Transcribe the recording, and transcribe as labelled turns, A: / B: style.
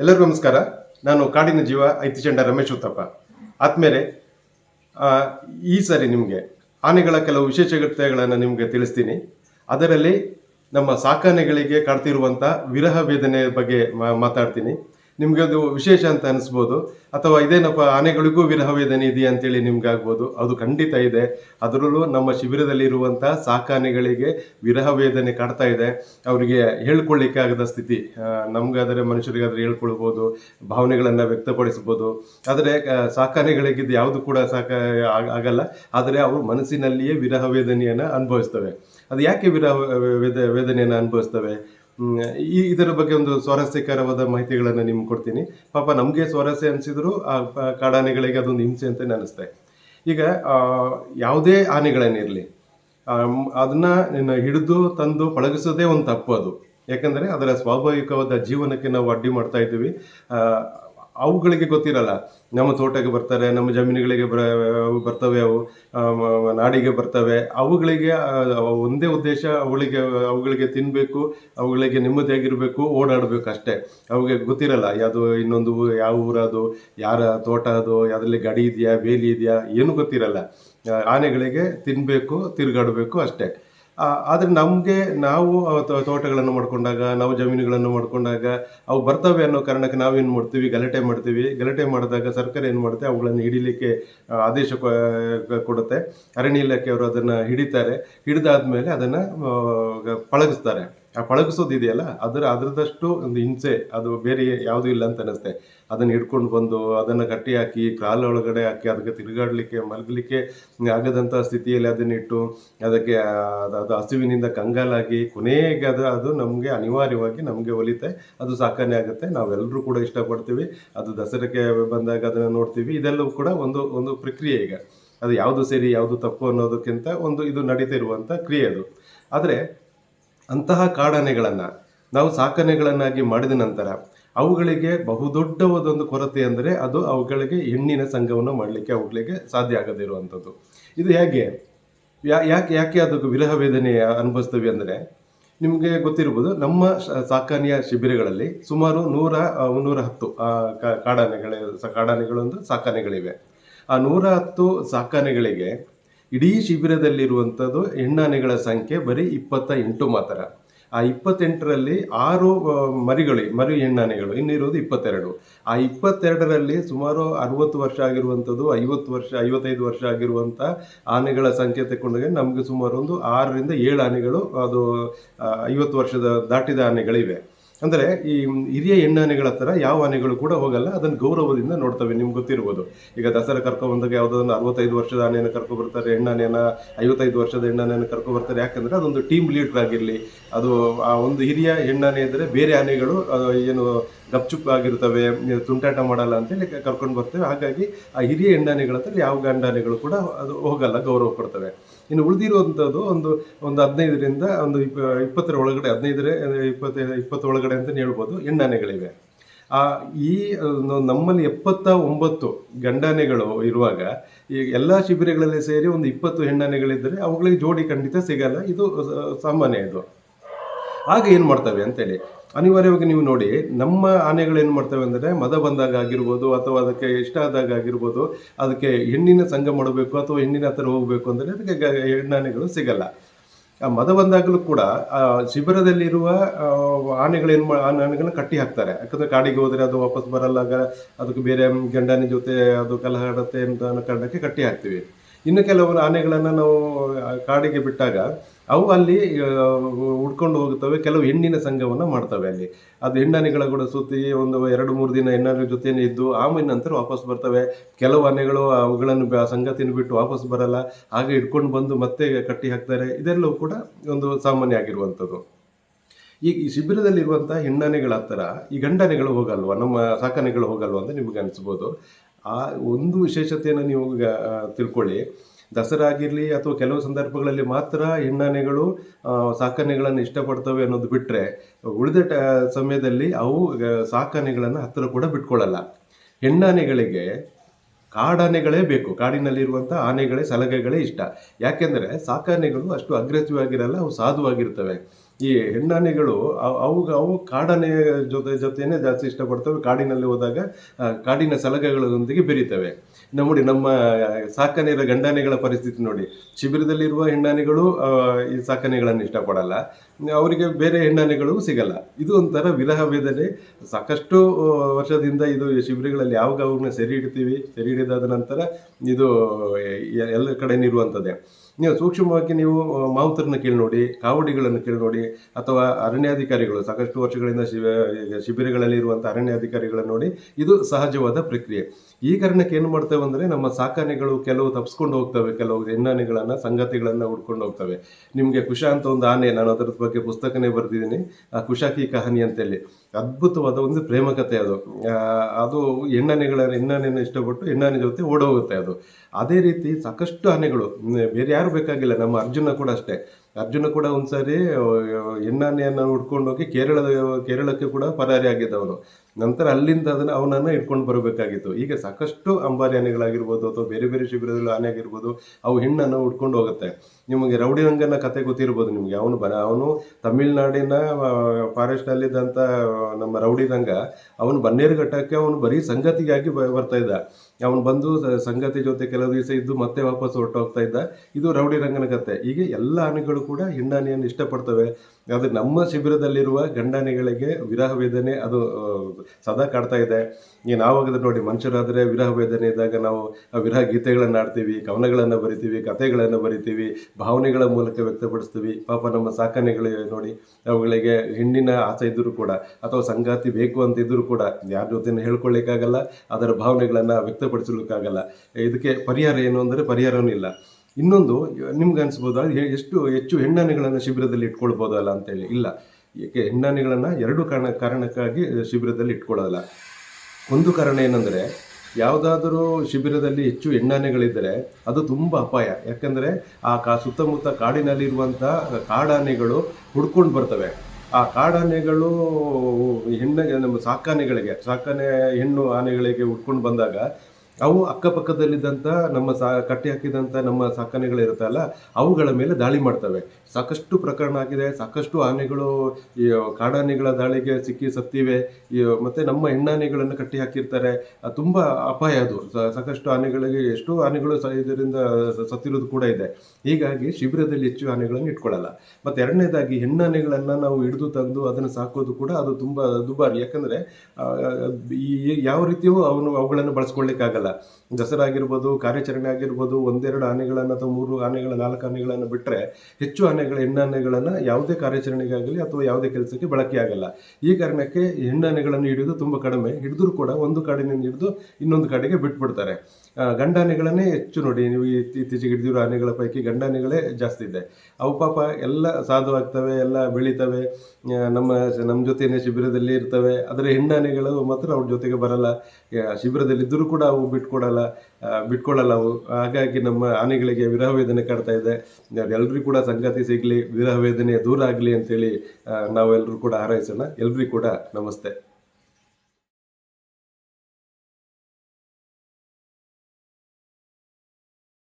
A: ಎಲ್ಲರಿಗೂ ನಮಸ್ಕಾರ. ನಾನು ಕಾಡಿನ ಜೀವ ಐತಿಚಂಡ ರಮೇಶ್ ಉತ್ತಪ್ಪ. ಆದ್ಮೇಲೆ ಈ ಸಾರಿ ನಿಮಗೆ ಆನೆಗಳ ಕೆಲವು ವಿಶೇಷತೆಗಳನ್ನು ನಿಮಗೆ ತಿಳಿಸ್ತೀನಿ. ಅದರಲ್ಲಿ ನಮ್ಮ ಸಾಕಾನೆಗಳಿಗೆ ಕಾಡ್ತಿರುವಂಥ ವಿರಹ ವೇದನೆ ಬಗ್ಗೆ ಮಾತಾಡ್ತೀನಿ. ನಿಮಗೆ ಅದು ವಿಶೇಷ ಅಂತ ಅನಿಸ್ಬೋದು. ಅಥವಾ ಇದೇನಪ್ಪ ಆನೆಗಳಿಗೂ ವಿರಹ ವೇದನೆ ಇದೆಯಾ ಅಂತೇಳಿ ನಿಮ್ಗೆ ಆಗ್ಬೋದು ಅದು ಖಂಡಿತ ಇದೆ. ಅದರಲ್ಲೂ ನಮ್ಮ ಶಿಬಿರದಲ್ಲಿರುವಂಥ ಸಾಕಾನೆಗಳಿಗೆ ವಿರಹ ವೇದನೆ ಕಾಡ್ತಾ ಇದೆ. ಅವರಿಗೆ ಹೇಳ್ಕೊಳ್ಳಿಕ್ಕಾಗದ ಸ್ಥಿತಿ. ನಮಗಾದರೆ ಮನುಷ್ಯರಿಗಾದರೆ ಹೇಳ್ಕೊಳ್ಬೋದು, ಭಾವನೆಗಳನ್ನು ವ್ಯಕ್ತಪಡಿಸ್ಬೋದು. ಆದರೆ ಸಾಕಾನೆಗಳಿಗಿದ್ದು ಯಾವುದು ಕೂಡ ಸಾಕ, ಆಗ- ಆಗಲ್ಲ. ಆದರೆ ಅವರು ಮನಸ್ಸಿನಲ್ಲಿಯೇ ವಿರಹ ವೇದನೆಯನ್ನು ಅನುಭವಿಸ್ತವೆ. ಅದು ಯಾಕೆ ವಿರಹ ವೇದ, ವೇದನೆಯನ್ನು ಅನುಭವಿಸ್ತವೆ? ಈ ಇದರ ಬಗ್ಗೆ ಒಂದು ಸ್ವಾರಸ್ಯಕರವಾದ ಮಾಹಿತಿಗಳನ್ನು ನಿಮ್ಗೆ ಕೊಡ್ತೀನಿ. ಪಾಪ ನಮಗೆ ಸ್ವಾರಸ್ಯ ಅನಿಸಿದ್ರು, ಆ ಕಾಡಾನೆಗಳಿಗೆ ಅದೊಂದು ಹಿಂಸೆ ಅಂತ ಅನಿಸುತ್ತೆ ಈಗ ಯಾವುದೇ ಆನೆಗಳನ್ನಿರಲಿ ಅದನ್ನ ಹಿಡಿದು ತಂದು ಪಳಗಿಸೋದೇ ಒಂದು ತಪ್ಪು ಅದು. ಯಾಕಂದರೆ ಅದರ ಸ್ವಾಭಾವಿಕವಾದ ಜೀವನಕ್ಕೆ ನಾವು ಅಡ್ಡಿ ಮಾಡ್ತಾ ಇದ್ದೀವಿ. ಅವುಗಳಿಗೆ ಗೊತ್ತಿರಲ್ಲ. ನಮ್ಮ ತೋಟಕ್ಕೆ ಬರ್ತಾರೆ ನಮ್ಮ ಜಮೀನುಗಳಿಗೆ ಬರ, ಬರ್ತವೆ ಅವು ನಾಡಿಗೆ ಬರ್ತವೆ. ಅವುಗಳಿಗೆ ಒಂದೇ ಉದ್ದೇಶ, ಅವುಗಳಿಗೆ ಅವುಗಳಿಗೆ ತಿನ್ನಬೇಕು ಅವುಗಳಿಗೆ ನೆಮ್ಮದಿಯಾಗಿರಬೇಕು, ಓಡಾಡಬೇಕು ಅಷ್ಟೇ. ಅವುಗಳಿಗೆ ಗೊತ್ತಿರಲ್ಲ, ಯಾವುದು ಇನ್ನೊಂದು ಯಾವ ಊರದು, ಯಾರ ತೋಟ ಅದು ಅದರಲ್ಲಿ ಗಡಿ ಇದೆಯಾ, ಬೇಲಿ ಇದೆಯಾ, ಏನು ಗೊತ್ತಿರಲ್ಲ. ಆನೆಗಳಿಗೆ ತಿನ್ನಬೇಕು ತಿರುಗಾಡಬೇಕು ಅಷ್ಟೇ. ಆದರೆ ನಮಗೆ ನಾವು ತೋಟಗಳನ್ನು ಮಾಡ್ಕೊಂಡಾಗ, ನಾವು ಜಮೀನುಗಳನ್ನು ಮಾಡ್ಕೊಂಡಾಗ ಅವು ಬರ್ತವೆ ಅನ್ನೋ ಕಾರಣಕ್ಕೆ ನಾವೇನು ಮಾಡ್ತೀವಿ? ಗಲಾಟೆ ಮಾಡ್ತೀವಿ. ಗಲಾಟೆ ಮಾಡಿದಾಗ ಸರ್ಕಾರ ಏನು ಮಾಡುತ್ತೆ? ಅವುಗಳನ್ನು ಹಿಡಿಲಿಕ್ಕೆ ಆದೇಶ ಕೊಡುತ್ತೆ. ಅರಣ್ಯ ಇಲಾಖೆಯವರು ಅದನ್ನು ಹಿಡಿತಾರೆ. ಹಿಡಿದಾದ್ಮೇಲೆ ಅದನ್ನು ಪಳಗಿಸ್ತಾರೆ. ಆ ಪಳಗಿಸೋದು ಇದೆಯಲ್ಲ? ಅದರ, ಅದರದಷ್ಟು ಒಂದು ಹಿಂಸೆ, ಅದು ಬೇರೆ ಯಾವುದೂ ಇಲ್ಲ ಅಂತ ಅನಿಸುತ್ತೆ ಅದನ್ನು ಹಿಡ್ಕೊಂಡು ಬಂದು, ಅದನ್ನು ಗಟ್ಟಿ ಹಾಕಿ, ಕಾಲ ಒಳಗಡೆ ಹಾಕಿ, ಅದಕ್ಕೆ ತಿರುಗಾಡಲಿಕ್ಕೆ, ಮಲಗಲಿಕ್ಕೆ ಆಗದಂಥ ಸ್ಥಿತಿಯಲ್ಲಿ ಅದನ್ನಿಟ್ಟು ಅದಕ್ಕೆ ಅದು ಅದು ಹಸಿವಿನಿಂದ ಕಂಗಾಲಾಗಿ, ಕೊನೆಗೆ ಅದು ಅದು ನಮಗೆ ಅನಿವಾರ್ಯವಾಗಿ ನಮಗೆ ಒಲಿತೆ. ಅದು ಸಾಕಣೆ ಆಗುತ್ತೆ. ನಾವೆಲ್ಲರೂ ಕೂಡ ಇಷ್ಟಪಡ್ತೀವಿ. ಅದು ದಸರಾಕ್ಕೆ ಬಂದಾಗ ಅದನ್ನು ನೋಡ್ತೀವಿ. ಇದೆಲ್ಲವೂ ಕೂಡ ಒಂದು ಒಂದು ಪ್ರಕ್ರಿಯೆ ಈಗ. ಅದು ಯಾವುದು ಸರಿ, ಯಾವುದು ತಪ್ಪು ಅನ್ನೋದಕ್ಕಿಂತ ಒಂದು ಇದು ನಡೀತಿರುವಂಥ ಕ್ರಿಯೆ ಅದು. ಆದರೆ ಅಂತಹ ಕಾಡಾನೆಗಳನ್ನು ನಾವು ಸಾಕಣೆಗಳನ್ನಾಗಿ ಮಾಡಿದ ನಂತರ ಅವುಗಳಿಗೆ ಬಹುದೊಡ್ಡವಾದೊಂದು ಕೊರತೆ ಅಂದರೆ ಅದು ಅವುಗಳಿಗೆ ಹೆಣ್ಣಿನ ಸಂಘವನ್ನು ಮಾಡಲಿಕ್ಕೆ ಅವುಗಳಿಗೆ ಸಾಧ್ಯ ಆಗದೇ ಇರುವಂಥದ್ದು. ಇದು ಹೇಗೆ? ಯಾ, ಯಾಕೆ ಯಾಕೆ ಅದಕ್ಕೆ ವಿರಹ ವೇದನೆ ಅನುಭವಿಸ್ತೇವೆ ಅಂದರೆ ನಿಮಗೆ ಗೊತ್ತಿರ್ಬೋದು ನಮ್ಮ ಸಾಕಾನೆಯ ಶಿಬಿರಗಳಲ್ಲಿ ಸುಮಾರು ನೂರ ಮುನ್ನೂರ ನೂರ ಹತ್ತು ಕಾಡಾನೆಗಳ ಕಾಡಾನೆಗಳೊಂದು ಸಾಕಾನೆಗಳಿವೆ ಆ ನೂರ ಹತ್ತು ಸಾಕಾನೆಗಳಿಗೆ ಇಡೀ ಶಿಬಿರದಲ್ಲಿರುವಂಥದ್ದು ಹೆಣ್ಣಾನೆಗಳ ಸಂಖ್ಯೆ ಬರೀ ಇಪ್ಪತ್ತ ಎಂಟು ಮಾತ್ರ. ಆ ಇಪ್ಪತ್ತೆಂಟರಲ್ಲಿ ಆರು ಮರಿಗಳು, ಮರಿ ಹೆಣ್ಣಾನೆಗಳು ಇನ್ನಿರೋದು ಇಪ್ಪತ್ತೆರಡು. ಆ ಇಪ್ಪತ್ತೆರಡರಲ್ಲಿ ಸುಮಾರು ಅರವತ್ತು ವರ್ಷ ಆಗಿರುವಂಥದ್ದು, ಐವತ್ತು ವರ್ಷ, ಐವತ್ತೈದು ವರ್ಷ ಆಗಿರುವಂಥ ಆನೆಗಳ ಸಂಖ್ಯೆ ತಗೊಂಡಾಗ ನಮಗೆ ಸುಮಾರು ಒಂದು ಆರರಿಂದ ಏಳು ಆನೆಗಳು, ಅದು ಐವತ್ತು ವರ್ಷದ ದಾಟಿದ ಆನೆಗಳಿವೆ. ಅಂದರೆ ಈ ಹಿರಿಯ ಹೆಣ್ಣಾನೆಗಳ ಹತ್ರ ಯಾವ ಆನೆಗಳು ಕೂಡ ಹೋಗಲ್ಲ, ಅದನ್ನು ಗೌರವದಿಂದ ನೋಡ್ತವೆ, ನಿಮ್ಗೆ ಗೊತ್ತಿರ್ಬೋದು. ಈಗ ದಸರಾ ಕರ್ಕೊ ಬಂದಾಗ ಯಾವುದಾದ್ರು ಅರವತ್ತೈದು ವರ್ಷದ ಆನೆಯನ್ನು ಕರ್ಕೊ ಬರ್ತಾರೆ ಹೆಣ್ಣಾನೆನ ಐವತ್ತೈದು ವರ್ಷದ ಹೆಣ್ಣಾನೆಯನ್ನು ಕರ್ಕೊ ಬರ್ತಾರೆ. ಯಾಕಂದ್ರೆ ಅದೊಂದು ಟೀಮ್ ಲೀಡರ್ ಆಗಿರಲಿ, ಅದು ಆ ಒಂದು ಹಿರಿಯ ಹೆಣ್ಣಾನೆ ಇದ್ದರೆ ಬೇರೆ ಆನೆಗಳು ಏನು ಗಪ್ಚುಪ್ ಆಗಿರ್ತವೆ, ತುಂಟಾಟ ಮಾಡಲ್ಲ ಅಂತೇಳಿ ಕರ್ಕೊಂಡು ಬರ್ತೇವೆ ಹಾಗಾಗಿ ಆ ಹಿರಿಯ ಹೆಣ್ಣಾನೆಗಳ ಹತ್ರ ಯಾವ ಗಂಡಾನೆಗಳು ಕೂಡ ಅದು ಹೋಗಲ್ಲ, ಗೌರವ ಕೊಡ್ತವೆ. ಇನ್ನು ಉಳಿದಿರುವಂಥದ್ದು ಒಂದು ಒಂದು ಹದಿನೈದರಿಂದ ಒಂದು ಇಪ್ಪ, ಇಪ್ಪತ್ತರ ಒಳಗಡೆ, ಹದಿನೈದರ ಇಪ್ಪತ್ತೈದು ಇಪ್ಪತ್ತು ಒಳಗಡೆ ಅಂತಲೇ ಹೇಳ್ಬೋದು, ಹೆಣ್ಣಾನೆಗಳಿವೆ. ಆ, ಈ ನಮ್ಮಲ್ಲಿ ಎಪ್ಪತ್ತ ಒಂಬತ್ತು ಗಂಡಾನೆಗಳು ಇರುವಾಗ, ಈ ಎಲ್ಲ ಶಿಬಿರಗಳಲ್ಲಿ ಸೇರಿ ಒಂದು ಇಪ್ಪತ್ತು ಹೆಣ್ಣಾನೆಗಳಿದ್ದರೆ ಅವುಗಳಿಗೆ ಜೋಡಿ ಖಂಡಿತ ಸಿಗಲ್ಲ. ಇದು ಸಾಮಾನ್ಯ ಇದು. ಆಗ ಏನು ಮಾಡ್ತವೆ ಅಂತೇಳಿ ಅನಿವಾರ್ಯವಾಗಿ ನೀವು ನೋಡಿ, ನಮ್ಮ ಆನೆಗಳು ಏನು ಮಾಡ್ತವೆ ಅಂದರೆ ಮದ ಬಂದಾಗ ಆಗಿರ್ಬೋದು ಅಥವಾ ಅದಕ್ಕೆ ಇಷ್ಟ ಆದಾಗ ಆಗಿರ್ಬೋದು, ಅದಕ್ಕೆ ಹೆಣ್ಣಿನ ಸಂಘ ಮಾಡಬೇಕು ಅಥವಾ ಹೆಣ್ಣಿನ ಹತ್ರ ಹೋಗಬೇಕು ಅಂದರೆ ಅದಕ್ಕೆ ಹೆಣ್ಣಾನೆಗಳು ಸಿಗಲ್ಲ. ಆ ಮದ ಬಂದಾಗಲೂ ಕೂಡ, ಆ ಶಿಬಿರದಲ್ಲಿರುವ ಆನೆಗಳೇನು ಮಾ ಆನೆಗಳನ್ನ ಕಟ್ಟಿ ಹಾಕ್ತಾರೆ. ಯಾಕಂದ್ರೆ ಕಾಡಿಗೆ ಹೋದರೆ ಅದು ವಾಪಸ್ ಬರಲ್ಲಾಗ ಅದಕ್ಕೆ ಬೇರೆ ಗಂಡನ ಜೊತೆ ಅದು ಕಲಹ ಆಡುತ್ತೆ ಅಂತ ಕಾರಣಕ್ಕೆ ಕಟ್ಟಿ ಹಾಕ್ತೀವಿ. ಇನ್ನು ಕೆಲವೊಂದು ಆನೆಗಳನ್ನು ನಾವು ಕಾಡಿಗೆ ಬಿಟ್ಟಾಗ ಅವು ಅಲ್ಲಿ ಉಡ್ಕೊಂಡು ಹೋಗುತ್ತವೆ. ಕೆಲವು ಹೆಣ್ಣಿನ ಸಂಘವನ್ನು ಮಾಡ್ತವೆ ಅಲ್ಲಿ. ಅದು ಹೆಣ್ಣನೆಗಳ ಕೂಡ ಸುತ್ತಿ ಒಂದು ಎರಡು ಮೂರು ದಿನ ಹೆಣ್ಣಾನೆ ಜೊತೆನೇ ಇದ್ದು ಆಮೇಲೆ ನಂತರ ವಾಪಸ್ ಬರ್ತವೆ. ಕೆಲವು ಆನೆಗಳು ಅವುಗಳನ್ನು ಸಂಗತಿನ ಬಿಟ್ಟು ವಾಪಸ್ ಬರಲ್ಲ. ಹಾಗೆ ಇಟ್ಕೊಂಡು ಬಂದು ಮತ್ತೆ ಕಟ್ಟಿ ಹಾಕ್ತಾರೆ. ಇದೆಲ್ಲವೂ ಕೂಡ ಒಂದು ಸಾಮಾನ್ಯ ಆಗಿರುವಂಥದ್ದು. ಈ ಶಿಬಿರದಲ್ಲಿರುವಂಥ ಹೆಣ್ಣಾನೆಗಳ ಹತ್ತಿರ ಈ ಗಂಡನೆಗಳು ಹೋಗಲ್ವಾ? ನಮ್ಮ ಸಾಕಾನೆಗಳು ಹೋಗಲ್ವಾ ಅಂತ ನಿಮಗೆ ಅನಿಸ್ಬೋದು. ಆ ಒಂದು ವಿಶೇಷತೆಯನ್ನು ನೀವು ತಿಳ್ಕೊಳ್ಳಿ. ದಸರಾ ಆಗಿರಲಿ ಅಥವಾ ಕೆಲವು ಸಂದರ್ಭಗಳಲ್ಲಿ ಮಾತ್ರ ಹೆಣ್ಣಾನೆಗಳು ಸಾಕಾನೆಗಳನ್ನು ಇಷ್ಟಪಡ್ತವೆ ಅನ್ನೋದು ಬಿಟ್ಟರೆ ಉಳಿದ ಟ, ಸಮಯದಲ್ಲಿ ಅವು ಸಾಕಾನೆಗಳನ್ನು ಹತ್ತಿರ ಕೂಡ ಬಿಟ್ಕೊಳ್ಳಲ್ಲ. ಹೆಣ್ಣಾನೆಗಳಿಗೆ ಕಾಡಾನೆಗಳೇ ಬೇಕು. ಕಾಡಿನಲ್ಲಿರುವಂಥ ಆನೆಗಳೇ, ಸಲಗೆಗಳೇ ಇಷ್ಟ. ಯಾಕೆಂದರೆ ಸಾಕಾನೆಗಳು ಅಷ್ಟು ಅಗ್ರೆಸಿವ್ ಆಗಿರಲ್ಲ, ಅವು ಸಾಧುವಾಗಿರ್ತವೆ ಈ ಹೆಣ್ಣಾನೆಗಳು ಅವು ಅವು ಕಾಡಾನೆ ಜೊತೆ ಜೊತೆಯೇ ಜಾಸ್ತಿ ಇಷ್ಟಪಡ್ತವೆ. ಕಾಡಿನಲ್ಲಿ ಹೋದಾಗ ಕಾಡಿನ ಸಲಗೆಗಳೊಂದಿಗೆ ಬೆರೀತವೆ. ನೋಡಿ, ನಮ್ಮ ಸಾಕನೆಯ ಗಂಡಾನೆಗಳ ಪರಿಸ್ಥಿತಿ ನೋಡಿ. ಶಿಬಿರದಲ್ಲಿರುವ ಹೆಣ್ಣಾನೆಗಳು ಈ ಸಾಕಣೆಗಳನ್ನು ಇಷ್ಟಪಡಲ್ಲ. ಅವರಿಗೆ ಬೇರೆ ಹೆಣ್ಣಾನೆಗಳು ಸಿಗಲ್ಲ. ಇದು ಒಂಥರ ವಿರಹ ವೇದನೆ. ಸಾಕಷ್ಟು ವರ್ಷದಿಂದ ಇದು ಶಿಬಿರಗಳಲ್ಲಿ ಯಾವಾಗ ಅವ್ರನ್ನ ಸೆರೆ ಹಿಡಿತೀವಿ, ಸೆರೆ ಹಿಡಿದಾದ ನಂತರ ಇದು ಎಲ್ಲ ಕಡೆ ಇರುವಂಥದ್ದೇ ನೀವು ಸೂಕ್ಷ್ಮವಾಗಿ ನೀವು ಮಾವುತರನ್ನ ಕೇಳಿ ನೋಡಿ, ಕಾವಡಿಗಳನ್ನು ಕೇಳಿ ನೋಡಿ, ಅಥವಾ ಅರಣ್ಯಾಧಿಕಾರಿಗಳು, ಸಾಕಷ್ಟು ವರ್ಷಗಳಿಂದ ಶಿಬಿರಗಳಲ್ಲಿ ಇರುವಂಥ ಅರಣ್ಯಾಧಿಕಾರಿಗಳನ್ನು ನೋಡಿ, ಇದು ಸಹಜವಾದ ಪ್ರಕ್ರಿಯೆ. ಈ ಕಾರಣಕ್ಕೆ ಏನು ಮಾಡ್ತೇವೆ ಅಂದರೆ ನಮ್ಮ ಸಾಕಾನೆಗಳು ಕೆಲವು ತಪ್ಪಿಸ್ಕೊಂಡು ಹೋಗ್ತವೆ, ಕೆಲವು ಹೆಣ್ಣಾನೆಗಳನ್ನು, ಸಂಗತಿಗಳನ್ನು ಹುಡ್ಕೊಂಡು ಹೋಗ್ತವೆ. ನಿಮಗೆ ಕುಶಾ ಅಂತ ಒಂದು ಆನೆ, ನಾನು ಅದರ ಬಗ್ಗೆ ಪುಸ್ತಕನೇ ಬರೆದಿದ್ದೀನಿ. ಆ ಕುಶಾಕಿ ಕಹಾನಿ ಅಂತೇಳಿ. ಅದ್ಭುತವಾದ ಒಂದು ಪ್ರೇಮ ಕಥೆ ಅದು ಅದು ಹೆಣ್ಣಾನೆಗಳ, ಹೆಣ್ಣಾನೆಯನ್ನು ಇಷ್ಟಪಟ್ಟು ಹೆಣ್ಣಾನೆ ಜೊತೆ ಓಡೋಗುತ್ತೆ ಅದು. ಅದೇ ರೀತಿ ಸಾಕಷ್ಟು ಆನೆಗಳು ಬೇರೆ ಯಾರು ಬೇಕಾಗಿಲ್ಲ, ನಮ್ಮ ಅರ್ಜುನ ಕೂಡ ಅಷ್ಟೇ. ಅರ್ಜುನ ಕೂಡ ಒಂದ್ಸಾರಿ ಹುಡ್ಕೊಂಡು ಹೋಗಿ ಕೇರಳದ, ಕೇರಳಕ್ಕೆ ಕೂಡ ಪರಾರಿ ಆಗಿದ್ದವನು. ನಂತರ ಅಲ್ಲಿಂದ ಅದನ್ನ ಅವನನ್ನು ಇಟ್ಕೊಂಡು ಬರಬೇಕಾಗಿತ್ತು. ಈಗ ಸಾಕಷ್ಟು ಅಂಬಾರಿ ಆನೆಗಳಾಗಿರ್ಬೋದು ಅಥವಾ ಬೇರೆ ಬೇರೆ ಶಿಬಿರದಲ್ಲಿ ಆನೆ ಆಗಿರ್ಬೋದು ಅವು ಹೆಣ್ಣನ್ನು ಉಟ್ಕೊಂಡು ಹೋಗುತ್ತೆ. ನಿಮಗೆ ರೌಡಿ ರಂಗನ ಕತೆ ಗೊತ್ತಿರ್ಬೋದು ನಿಮಗೆ. ಅವನು ಬರ ಅವನು ತಮಿಳ್ನಾಡಿನ ಫಾರೆಸ್ಟ್ ಅಲ್ಲಿದ್ದಂಥ ನಮ್ಮ ರೌಡಿ ರಂಗ, ಅವನು ಬನ್ನೇರುಘಟ್ಟಕ್ಕೆ ಅವನು ಬರೀ ಸಂಗತಿಗಾಗಿ ಬ- ಬರ್ತಾ ಇದ್ದ. ಅವನು ಬಂದು ಸಂಗತಿ ಜೊತೆ ಕೆಲವು ದಿವಸ ಇದ್ದು ಮತ್ತೆ ವಾಪಸ್ ಹೊರಟೋಗ್ತಾ ಇದ್ದ. ಇದು ರೌಡಿ ರಂಗನ ಕತೆ. ಹೀಗೆ ಎಲ್ಲ ಆನೆಗಳು ಕೂಡ ಹೆಣ್ಣಾನೆಯನ್ನು ಇಷ್ಟಪಡ್ತವೆ. ಅದು ನಮ್ಮ ಶಿಬಿರದಲ್ಲಿರುವ ಗಂಡಾನೆಗಳಿಗೆ ವಿರಹ ವೇದನೆ ಅದು ಸದಾ ಕಾಡ್ತಾ ಇದೆ. ಈಗ ನಾವಾಗದ ನೋಡಿ ಮನುಷ್ಯರಾದರೆ ವಿರಹ ವೇದನೆ ಇದ್ದಾಗ ನಾವು ವಿರಹ ಗೀತೆಗಳನ್ನು ಆಡ್ತೀವಿ, ಕವನಗಳನ್ನು ಬರಿತೀವಿ, ಕಥೆಗಳನ್ನು ಬರಿತೀವಿ, ಭಾವನೆಗಳ ಮೂಲಕ ವ್ಯಕ್ತಪಡಿಸ್ತೀವಿ. ಪಾಪ ನಮ್ಮ ಸಾಕಣೆಗಳು ನೋಡಿ, ಅವುಗಳಿಗೆ ಹೆಣ್ಣಿನ ಆಸೆ ಇದ್ದರೂ ಕೂಡ ಅಥವಾ ಸಂಗಾತಿ ಬೇಕು ಅಂತ ಇದ್ದರೂ ಕೂಡ ಯಾರ ಜೊತೆ ಹೇಳ್ಕೊಳ್ಳಿಕ್ಕಾಗಲ್ಲ, ಅದರ ಭಾವನೆಗಳನ್ನು ವ್ಯಕ್ತಪಡಿಸಲಿಕ್ಕಾಗಲ್ಲ. ಇದಕ್ಕೆ ಪರಿಹಾರ ಏನು ಅಂದರೆ ಪರಿಹಾರವೂ ಇಲ್ಲ. ಇನ್ನೊಂದು, ನಿಮ್ಗೆ ಅನಿಸ್ಬೋದು? ಎಷ್ಟು ಹೆಚ್ಚು ಹೆಣ್ಣಾನೆಗಳನ್ನು ಶಿಬಿರದಲ್ಲಿ ಇಟ್ಕೊಳ್ಬೋದಲ್ಲ ಅಂತೇಳಿ. ಇಲ್ಲ. ಏಕೆ ಹೆಣ್ಣಾನೆಗಳನ್ನು ಎರಡು ಕಾರಣ, ಕಾರಣಕ್ಕಾಗಿ ಶಿಬಿರದಲ್ಲಿ ಇಟ್ಕೊಳ್ಳೋದಲ್ಲ. ಒಂದು ಕಾರಣ ಏನಂದರೆ, ಯಾವುದಾದರೂ ಶಿಬಿರದಲ್ಲಿ ಹೆಚ್ಚು ಹೆಣ್ಣಾನೆಗಳಿದ್ದರೆ ಅದು ತುಂಬ ಅಪಾಯ. ಯಾಕಂದರೆ, ಆ ಕಾ, ಸುತ್ತಮುತ್ತ ಕಾಡಿನಲ್ಲಿರುವಂಥ ಕಾಡಾನೆಗಳು ಹುಡ್ಕೊಂಡು ಬರ್ತವೆ. ಆ ಕಾಡಾನೆಗಳು ಹೆಣ್ಣಿಗೆ ನಮ್ಮ ಸಾಕಾನೆಗಳಿಗೆ, ಸಾಕಾನೆ ಹೆಣ್ಣು ಆನೆಗಳಿಗೆ ಹುಡ್ಕೊಂಡು ಬಂದಾಗ ಅವು ಅಕ್ಕಪಕ್ಕದಲ್ಲಿದ್ದಂಥ ನಮ್ಮ ಸಾ, ಕಟ್ಟಿ ಹಾಕಿದಂಥ ನಮ್ಮ ಸಾಕಾನೆಗಳಿರುತ್ತಲ್ಲ ಅವುಗಳ ಮೇಲೆ ದಾಳಿ ಮಾಡ್ತವೆ. ಸಾಕಷ್ಟು ಪ್ರಕರಣ ಆಗಿದೆ, ಸಾಕಷ್ಟು ಆನೆಗಳು, ಈ, ಕಾಡಾನೆಗಳ ದಾಳಿಗೆ ಸಿಕ್ಕಿ ಸತ್ತಿವೆ. ಮತ್ತು ನಮ್ಮ ಹೆಣ್ಣಾನೆಗಳನ್ನು ಕಟ್ಟಿ ಹಾಕಿರ್ತಾರೆ. ತುಂಬ ಅಪಾಯ ಅದು. ಸಾಕಷ್ಟು ಆನೆಗಳಿಗೆ, ಎಷ್ಟೋ ಆನೆಗಳು ಸ, ಇದರಿಂದ ಸತ್ತಿರೋದು ಕೂಡ ಇದೆ. ಹೀಗಾಗಿ ಶಿಬಿರದಲ್ಲಿ ಹೆಚ್ಚು ಆನೆಗಳನ್ನು ಇಟ್ಕೊಳ್ಳಲ್ಲ. ಮತ್ತು ಎರಡನೇದಾಗಿ ಹೆಣ್ಣಾನೆಗಳನ್ನು ನಾವು ಹಿಡಿದು ತಂದು ಅದನ್ನು ಸಾಕೋದು ಕೂಡ ಅದು ತುಂಬ ದುಬಾರಿ. ಯಾಕಂದರೆ ಈ, ಯಾವ ರೀತಿಯೂ ಅವನು, ಅವುಗಳನ್ನು ಬಳಸ್ಕೊಳ್ಳಿಕ್ಕಾಗಲ್ಲ ದಸರಾ ಆಗಿರ್ಬೋದು, ಕಾರ್ಯಾಚರಣೆ ಆಗಿರ್ಬೋದು, ಒಂದೆರಡು ಆನೆಗಳನ್ನು ಅಥವಾ ಮೂರು ಆನೆಗಳ, ನಾಲ್ಕು ಆನೆಗಳನ್ನು ಬಿಟ್ಟರೆ ಹೆಚ್ಚು ಆನೆಗಳ ಹೆಣ್ಣಾನೆಗಳನ್ನು ಯಾವುದೇ ಕಾರ್ಯಾಚರಣೆಗಾಗಲಿ ಅಥವಾ ಯಾವುದೇ ಕೆಲಸಕ್ಕೆ ಬಳಕೆ ಆಗಲ್ಲ. ಈ ಕಾರಣಕ್ಕೆ ಹೆಣ್ಣಾನೆಗಳನ್ನು ಹಿಡಿದು ತುಂಬ ಕಡಿಮೆ. ಹಿಡಿದ್ರೂ ಕೂಡ ಒಂದು ಕಾಡಿನಿಂದ ಹಿಡಿದು ಇನ್ನೊಂದು ಕಾಡಿಗೆ ಬಿಟ್ಬಿಡ್ತಾರೆ. ಗಂಡಾನೆಗಳನ್ನೇ ಹೆಚ್ಚು ನೋಡಿ. ನೀವು ಇತ್ತೀ- ಇತ್ತೀಚೆಗೆ ಹಿಡಿದಿರೋ ಆನೆಗಳ ಪೈಕಿ ಗಂಡಾನೆಗಳೇ ಜಾಸ್ತಿ ಇದೆ. ಅವು ಪಾಪ ಎಲ್ಲ ಸಾಧುವಾಗ್ತವೆ, ಎಲ್ಲ ಬೆಳಿತವೆ. ನಮ್ಮ ನಮ್ಮ ಜೊತೆನೇ ಶಿಬಿರದಲ್ಲಿ ಇರ್ತವೆ. ಆದರೆ ಹೆಣ್ಣಾನೆಗಳು ಮಾತ್ರ ಅವ್ರ ಜೊತೆಗೆ ಬರಲ್ಲ. ಶಿಬಿರದಲ್ಲಿದ್ದರೂ ಕೂಡ ಅವು ಬಿಟ್ಕೊಡಲ್ಲ ಬಿಟ್ಕೊಳ್ಳಲ್ಲ ಅವು. ಹಾಗಾಗಿ ನಮ್ಮ ಆನೆಗಳಿಗೆ ವಿರಹ ವೇದನೆ ಕಾಡ್ತಾ ಇದೆ. ಎಲ್ಲರಿಗೂ ಕೂಡ ಸಂಗಾತಿ ಸಿಗಲಿ, ವಿರಹ ವೇದನೆ ದೂರ ಆಗಲಿ ಅಂತೇಳಿ ನಾವೆಲ್ಲರೂ ಕೂಡ ಹಾರೈಸೋಣ. ಎಲ್ಲರಿಗೂ ಕೂಡ ನಮಸ್ತೆ.